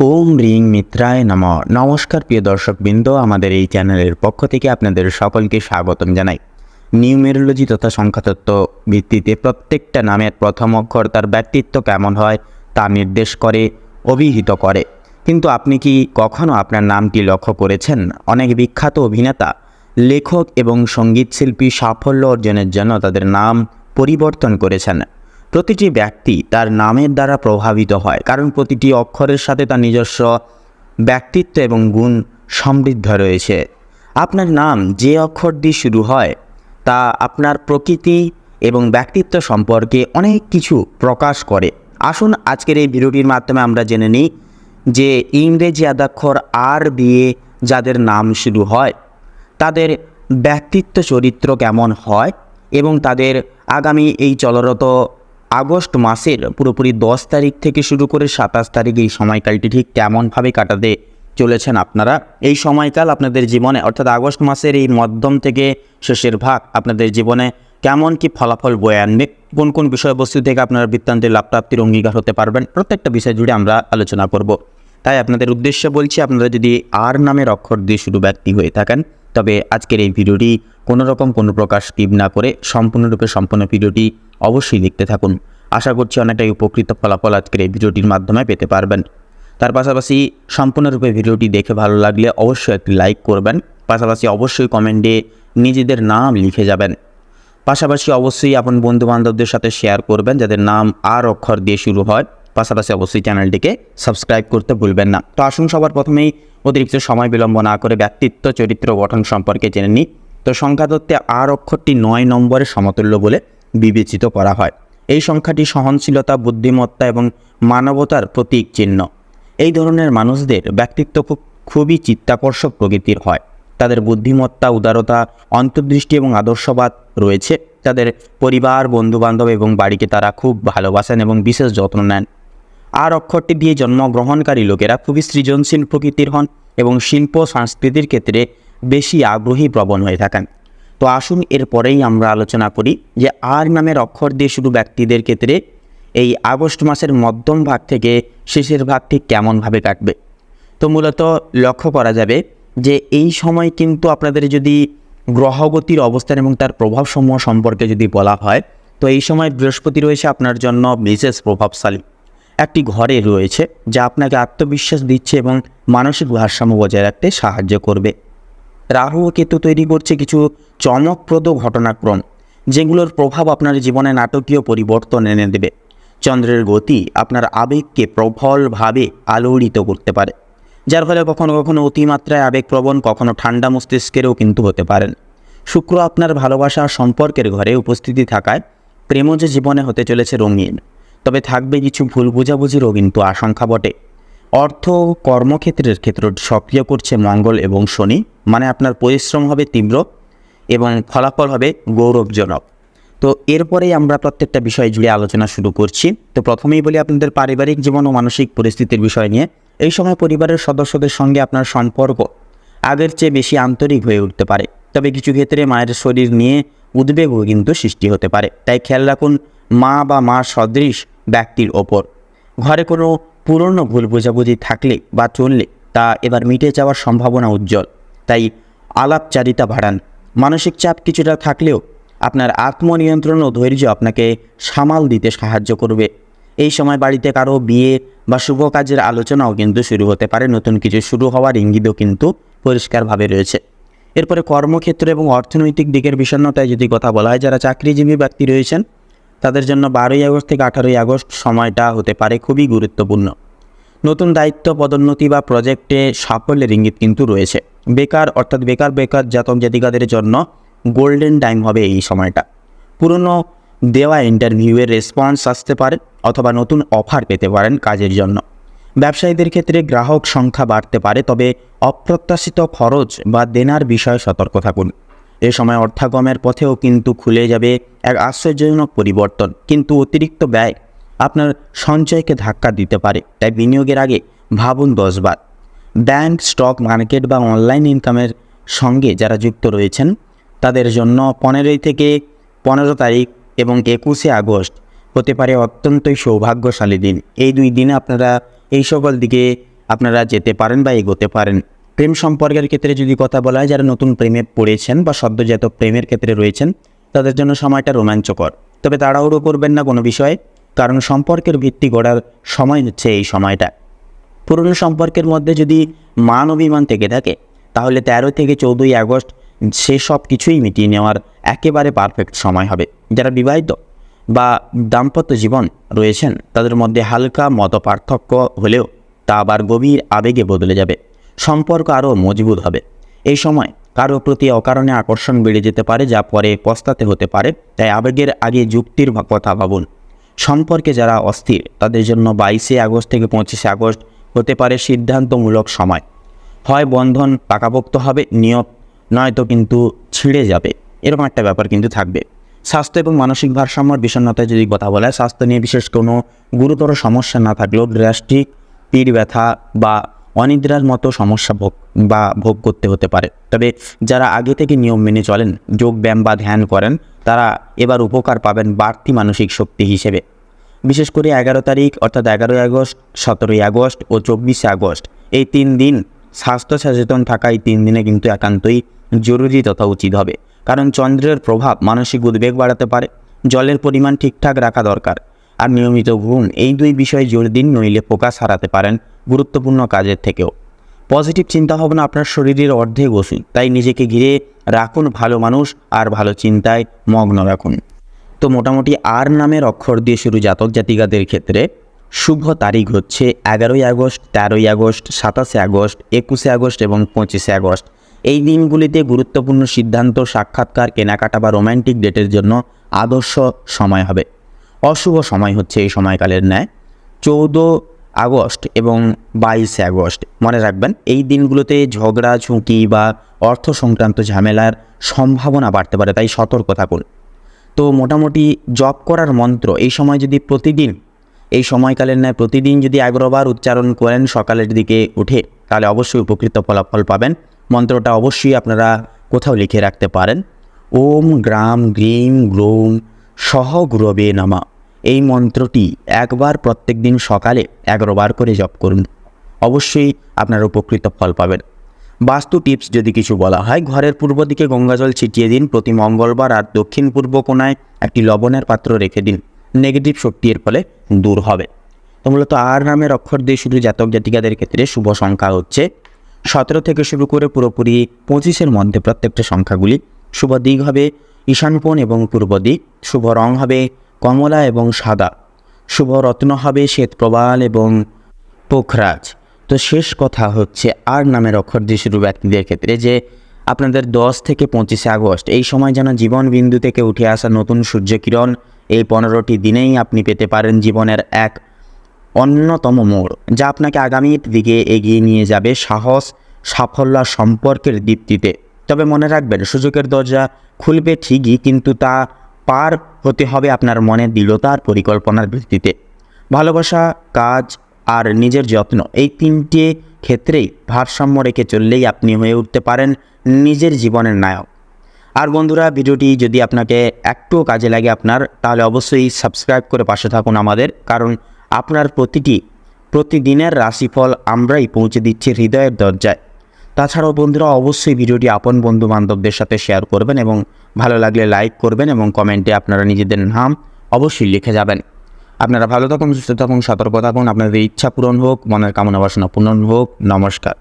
ওম ring মিত্রায় নম। নমস্কার প্রিয় দর্শকবৃন্দ, আমাদের এই চ্যানেলের পক্ষ থেকে আপনাদের সকলকে স্বাগতম জানাই। নিউমেরোলজি তথা সংখ্যাতত্ত্ব ভিত্তিতে প্রত্যেকটা নামের প্রথম অক্ষর তার ব্যক্তিত্ব কেমন হয়, তা নির্দেশ করে, অভিহিত করে। কিন্তু আপনি কি কখনো আপনার নামটি লক্ষ্য করেছেন? অনেক বিখ্যাত অভিনেতা, লেখক এবং সঙ্গীতশিল্পী সাফল্য অর্জনের জন্য তাদের নাম পরিবর্তন করেছেন। প্রতিটি ব্যক্তি তার নামের দ্বারা প্রভাবিত হয়, কারণ প্রতিটি অক্ষরের সাথে তার নিজস্ব ব্যক্তিত্ব এবং গুণ সমৃদ্ধ রয়েছে। আপনার নাম যে অক্ষর দিয়ে শুরু হয়, তা আপনার প্রকৃতি এবং ব্যক্তিত্ব সম্পর্কে অনেক কিছু প্রকাশ করে। আসুন আজকের এই ভিডিওটির মাধ্যমে আমরা জেনে নিই যে ইংরেজি আদাক্ষর আর দিয়ে যাদের নাম শুরু হয়, তাদের ব্যক্তিত্ব চরিত্র কেমন হয় এবং তাদের আগামী এই চলরত আগস্ট মাসের পুরোপুরি দশ তারিখ থেকে শুরু করে সাতাশ তারিখ এই সময়কালটি ঠিক কেমনভাবে কাটাতে চলেছেন আপনারা। এই সময়কাল আপনাদের জীবনে, অর্থাৎ আগস্ট মাসের এই মধ্যম থেকে শেষের ভাগ আপনাদের জীবনে কেমন কি ফলাফল বয়ে আনবে, কোন কোন বিষয়বস্তু থেকে আপনারা বৃত্তান্তের লাভ প্রাপ্তির অঙ্গীকার হতে পারবেন, প্রত্যেকটা বিষয় জুড়ে আমরা আলোচনা করব। তাই আপনাদের উদ্দেশ্যে বলছি, আপনারা যদি আর নামের অক্ষর দিয়ে শুরু ব্যক্তি হয়ে থাকেন, তবে আজকের এই ভিডিওটি কোনো রকম কোনো প্রকার স্কিপ না করে সম্পূর্ণরূপে সম্পূর্ণ ভিডিওটি অবশ্যই দেখতে থাকুন। আশা করছি অনেকটাই উপকৃত ফলাফল আজকের এই ভিডিওটির মাধ্যমে পেতে পারবেন। তার পাশাপাশি সম্পূর্ণরূপে ভিডিওটি দেখে ভালো লাগলে অবশ্যই একটি লাইক করবেন, পাশাপাশি অবশ্যই কমেন্টে নিজেদের নাম লিখে যাবেন। পাশাপাশি অবশ্যই আপন বন্ধু বান্ধবদের সাথে শেয়ার করবেন যাদের নাম আর অক্ষর দিয়ে শুরু হয়। পাশাপাশি অবশ্যই চ্যানেলটিকে সাবস্ক্রাইব করতে ভুলবেন না। তো আসুন সবার প্রথমেই অতিরিক্ত সময় বিলম্ব না করে ব্যক্তিত্ব, চরিত্র, গঠন সম্পর্কে জেনে নিই। তো সংখ্যাতত্ত্বে আর অক্ষরটি নয় নম্বরের সমতুল্য বলে বিবেচিত করা হয়। এই সংখ্যাটি সহনশীলতা, বুদ্ধিমত্তা এবং মানবতার প্রতীক চিহ্ন। এই ধরনের মানুষদের ব্যক্তিত্ব খুব, খুবই চিত্তাকর্ষক প্রকৃতির হয়। তাদের বুদ্ধিমত্তা, উদারতা, অন্তর্দৃষ্টি এবং আদর্শবাদ রয়েছে। তাদের পরিবার, বন্ধুবান্ধব এবং বাড়িকে তারা খুব ভালোবাসেন এবং বিশেষ যত্ন নেন। আর অক্ষরটি দিয়ে জন্মগ্রহণকারী লোকেরা খুবই সৃজনশীল প্রকৃতির হন এবং শিল্প সংস্কৃতির ক্ষেত্রে বেশি আগ্রহী প্রবণ হয়ে থাকেন। তো আসুন এরপরেই আমরা আলোচনা করি যে আর নামের অক্ষর দিয়ে শুধু ব্যক্তিদের ক্ষেত্রে এই আগস্ট মাসের মধ্যম ভাগ থেকে শেষের ভাগ ঠিক কেমনভাবে কাটবে? তো মূলত লক্ষ্য করা যাবে যে এই সময় কিন্তু আপনাদের যদি গ্রহগতির অবস্থান এবং তার প্রভাবসমূহ সম্পর্কে যদি বলা হয়, তো এই সময় বৃহস্পতি রয়েছে আপনার জন্য বিশেষ প্রভাবশালী। একটি ঘরে রয়েছে যা আপনাকে আত্মবিশ্বাস দিচ্ছে এবং মানসিক ভারসাম্য বজায় রাখতে সাহায্য করবে। রাহু ও কেতু তৈরি করছে কিছু চমকপ্রদ ঘটনাক্রম, যেগুলোর প্রভাব আপনার জীবনে নাটকীয় পরিবর্তন এনে দেবে। চন্দ্রের গতি আপনার আবেগকে প্রবলভাবে আলোড়িত করতে পারে, যার ফলে কখনো কখনো অতিমাত্রায় আবেগপ্রবণ, কখনো ঠান্ডা মস্তিষ্কেরও কিন্তু হতে পারেন। শুক্র আপনার ভালোবাসা সম্পর্কের ঘরে উপস্থিতি থাকায় প্রেমজ জীবনে হতে চলেছে রঙিন, তবে থাকবে কিছু ভুল বোঝাবুঝিরও কিন্তু আশঙ্কা বটে। অর্থ কর্মক্ষেত্রের ক্ষেত্র সক্রিয় করছে মঙ্গল এবং শনি মানে আপনার পরিশ্রম হবে তীব্র এবং ফলাফল হবে গৌরবজনক। তো এরপরেই আমরা প্রত্যেকটা বিষয় জুড়ে আলোচনা শুরু করছি। তো প্রথমেই বলি আপনাদের পারিবারিক জীবন ও মানসিক পরিস্থিতির বিষয় নিয়ে। এই সময় পরিবারের সদস্যদের সঙ্গে আপনার সম্পর্ক আগের চেয়ে বেশি আন্তরিক হয়ে উঠতে পারে। তবে কিছু ক্ষেত্রে মায়ের শরীর নিয়ে উদ্বেগও কিন্তু সৃষ্টি হতে পারে। তাই খেয়াল রাখুন, মা বা মা সদৃশ ব্যক্তির ওপর। ঘরে কোনো পুরনো ভুল বোঝাবুঝি থাকলে বা চললে তা এবার মিটে যাওয়ার সম্ভাবনা উজ্জ্বল। তাই আলাপচারিতা বাড়ান। মানসিক চাপ কিছুটা থাকলেও আপনার আত্মনিয়ন্ত্রণ ও ধৈর্য আপনাকে সামাল দিতে সাহায্য করবে। এই সময় বাড়িতে কারও বিয়ে বা শুভ কাজের আলোচনাও কিন্তু শুরু হতে পারে। নতুন কিছু শুরু হওয়ার ইঙ্গিতও কিন্তু পরিষ্কারভাবে রয়েছে। এরপরে কর্মক্ষেত্র এবং অর্থনৈতিক দিকের বিষণ্ণতায় যদি কথা বলা হয়, যারা চাকরিজীবী ব্যক্তি রয়েছেন তাদের জন্য বারোই আগস্ট থেকে আঠারোই আগস্ট সময়টা হতে পারে খুবই গুরুত্বপূর্ণ। নতুন দায়িত্ব, পদোন্নতি বা প্রজেক্টে সাফল্যের ইঙ্গিত কিন্তু রয়েছে। বেকার, অর্থাৎ বেকার বেকার জাতক জাতিকাদের জন্য গোল্ডেন টাইম হবে এই সময়টা। পুরনো দেওয়া ইন্টারভিউয়ের রেসপন্স আসতে পারে অথবা নতুন অফার পেতে পারেন কাজের জন্য। ব্যবসায়ীদের ক্ষেত্রে গ্রাহক সংখ্যা বাড়তে পারে, তবে অপ্রত্যাশিত খরচ বা দেনার বিষয়ে সতর্ক থাকুন। এ সময় অর্থাগমের পথেও কিন্তু খুলে যাবে এক আশ্চর্যজনক পরিবর্তন, কিন্তু অতিরিক্ত ব্যয় আপনার সঞ্চয়কে ধাক্কা দিতে পারে, তাই বিনিয়োগের আগে ভাবুন দশবার ব্যাংক, স্টক মার্কেট বা অনলাইন ইনকামের সঙ্গে যারা যুক্ত রয়েছেন, তাদের জন্য পনেরোই থেকে পনেরো তারিখ এবং একুশে আগস্ট হতে পারে অত্যন্তই সৌভাগ্যশালী দিন। এই দুই দিনে আপনারা এই সকল দিকে আপনারা যেতে পারেন বা এগোতে পারেন। প্রেম সম্পর্কের ক্ষেত্রে যদি কথা বলা হয়, যারা নতুন প্রেমে পড়েছেন বা সদ্যজাত প্রেমের ক্ষেত্রে রয়েছেন, তাদের জন্য সময়টা রোমাঞ্চকর। তবে তাড়াহুড়ো করবেন না কোনো বিষয়ে, কারণ সম্পর্কের ভিত্তি গড়ার সময় হচ্ছে এই সময়টা। পুরনো সম্পর্কের মধ্যে যদি মান অভিমান থেকে থাকে, তাহলে তেরো থেকে চৌদ্দই আগস্ট সে সব কিছুই মিটিয়ে নেওয়ার একেবারে পারফেক্ট সময় হবে। যারা বিবাহিত বা দাম্পত্য জীবন রয়েছেন, তাদের মধ্যে হালকা মত পার্থক্য হলেও তা আবার গভীর আবেগে বদলে যাবে। সম্পর্ক আরও মজবুত হবে। এই সময় কারও প্রতি অকারণে আকর্ষণ বেড়ে যেতে পারে, যা পরে পস্তাতে হতে পারে। তাই আবেগের আগে যুক্তির কথা ভাবুন। সম্পর্কে যারা অস্থির, তাদের জন্য বাইশে আগস্ট থেকে পঁচিশে আগস্ট হতে পারে সিদ্ধান্তমূলক সময়। হয় বন্ধন পাকাপোক্ত হবে, নিয়ত নয়তো কিন্তু ছিঁড়ে যাবে। এরকম একটা ব্যাপার কিন্তু থাকবে। স্বাস্থ্য এবং মানসিক ভারসাম্যর বিষণ্ণতায় যদি কথা বলা স্বাস্থ্য নিয়ে বিশেষ কোনো গুরুতর সমস্যা না থাকলেও গ্যাস্ট্রিক, পিঠ ব্যথা বা অনিদ্রার মতো সমস্যা ভোগ বা ভোগ করতে হতে পারে। তবে যারা আগে থেকে নিয়ম মেনে চলেন, যোগ ব্যায়াম বা ধ্যান করেন, তারা এবার উপকার পাবেন বাড়তি মানসিক শক্তি হিসেবে। বিশেষ করে এগারো তারিখ অর্থাৎ এগারোই আগস্ট, সতেরোই আগস্ট ও চব্বিশে আগস্ট। এই তিন দিন স্বাস্থ্য সচেতন থাকা এই তিন দিনে কিন্তু একান্তই জরুরি তথা উচিত হবে। কারণ চন্দ্রের প্রভাব মানসিক উদ্বেগ বাড়াতে পারে, জলের পরিমাণ ঠিকঠাক রাখা দরকার। আর নিয়মিত ঘুম এই দুই বিষয়ে জোর দিন নইলে ফোকাস হারাতে পারেন গুরুত্বপূর্ণ কাজের থেকেও। পজিটিভ চিন্তাভাবনা আপনার শরীরের অর্ধেক ওষুধ, তাই নিজেকে ঘিরে রাখুন ভালো মানুষ আর ভালো চিন্তায় মগ্ন রাখুন। তো মোটামুটি আর নামের অক্ষর দিয়ে শুরু জাতক জাতিকাদের ক্ষেত্রে শুভ তারিখ হচ্ছে এগারোই আগস্ট, তেরোই আগস্ট, সাতাশে আগস্ট, একুশে আগস্ট এবং পঁচিশে আগস্ট। এই দিনগুলিতে গুরুত্বপূর্ণ সিদ্ধান্ত, সাক্ষাৎকার, কেনাকাটা বা রোম্যান্টিক ডেটের জন্য আদর্শ সময় হবে। অশুভ সময় হচ্ছে এই সময়কালের ন্যায়। চৌদ্দ আগস্ট এবং বাইশে আগস্ট। মনে রাখবেন, এই দিনগুলোতে ঝগড়া, ঝুঁকি বা অর্থ সংক্রান্ত ঝামেলার সম্ভাবনা বাড়তে পারে, তাই সতর্ক থাকুন। তো মোটামুটি জপ করার মন্ত্র, এই সময় যদি প্রতিদিন, এই সময়কালের ন্যায় প্রতিদিন যদি এগারোবার উচ্চারণ করেন সকালের দিকে উঠে, তাহলে অবশ্যই উপকৃত ফলাফল পাবেন। মন্ত্রটা অবশ্যই আপনারা কোথাও লিখে রাখতে পারেন। ওম গ্রাম গ্রিম গ্রোম সহ গুরবে নামা। এই মন্ত্রটি একবার প্রত্যেক দিন সকালে এগারোবার করে জপ করুন। অবশ্যই আপনারা উপকৃত ফল পাবেন। বাস্তু টিপস যদি কিছু বলা হয়, ঘরের পূর্ব দিকে গঙ্গাজল ছিটিয়ে দিন। প্রতি মঙ্গলবার আর দক্ষিণ পূর্ব কোণায় একটি লবণের পাত্র রেখে দিন। নেগেটিভ শক্তি এর ফলে দূর হবে। তো মূলত আর নামের অক্ষর দিয়ে শুধু জাতক জাতিকাদের ক্ষেত্রে শুভ সংখ্যা হচ্ছে সতেরো থেকে শুরু করে পুরোপুরি পঁচিশের মধ্যে প্রত্যেকটা সংখ্যাগুলি। শুভ দিক হবে ঈশানপন এবং পূর্ব দিক। শুভ রং হবে কমলা এবং সাদা। শুভ রত্ন হবে শ্বেতপ্রবাল এবং পোখরাজ। তো শেষ কথা হচ্ছে আর নামের অক্ষর দিয়ে শুরু ব্যক্তিদের ক্ষেত্রে যে আপনাদের দশ থেকে পঁচিশে আগস্ট, এই সময় যেন জীবন বিন্দু থেকে উঠে আসা নতুন সূর্যকিরণ এই পনেরোটি দিনেই আপনি পেতে পারেন জীবনের এক অন্যতম মোড়, যা আপনাকে আগামীর দিকে এগিয়ে নিয়ে যাবে সাহস, সাফল্য সম্পর্কের দীপ্তিতে। তবে মনে রাখবেন, সুযোগের দরজা খুলবে ঠিকই, কিন্তু তা পার হতে হবে আপনার মনের দৃঢ়তার পরিকল্পনার ভিত্তিতে। ভালোবাসা, কাজ আর নিজের যত্ন এই তিনটে ক্ষেত্রেই ভারসাম্য রেখে চললেই আপনি হয়ে উঠতে পারেন নিজের জীবনের নায়ক। আর বন্ধুরা, ভিডিওটি যদি আপনাকে একটুও কাজে লাগে আপনার, তাহলে অবশ্যই সাবস্ক্রাইব করে পাশে থাকুন আমাদের, কারণ আপনার প্রতিটি, প্রতিদিনের রাশিফল আমরাই পৌঁছে দিচ্ছি হৃদয়ের দরজায়। তাছাড়াও বন্ধুরা অবশ্যই ভিডিওটি আপন বন্ধু বান্ধবদের সাথে শেয়ার করবেন এবং ভালো লাগলে লাইক করবেন এবং কমেন্টে আপনারা নিজেদের নাম অবশ্যই লিখে যাবেন। আপনারা ভালো থাকুন, সুস্থ থাকুন, সতর্ক থাকুন। আপনাদের ইচ্ছা পূরণ হোক, মনের কামনা বাসনা পূরণ হোক। নমস্কার।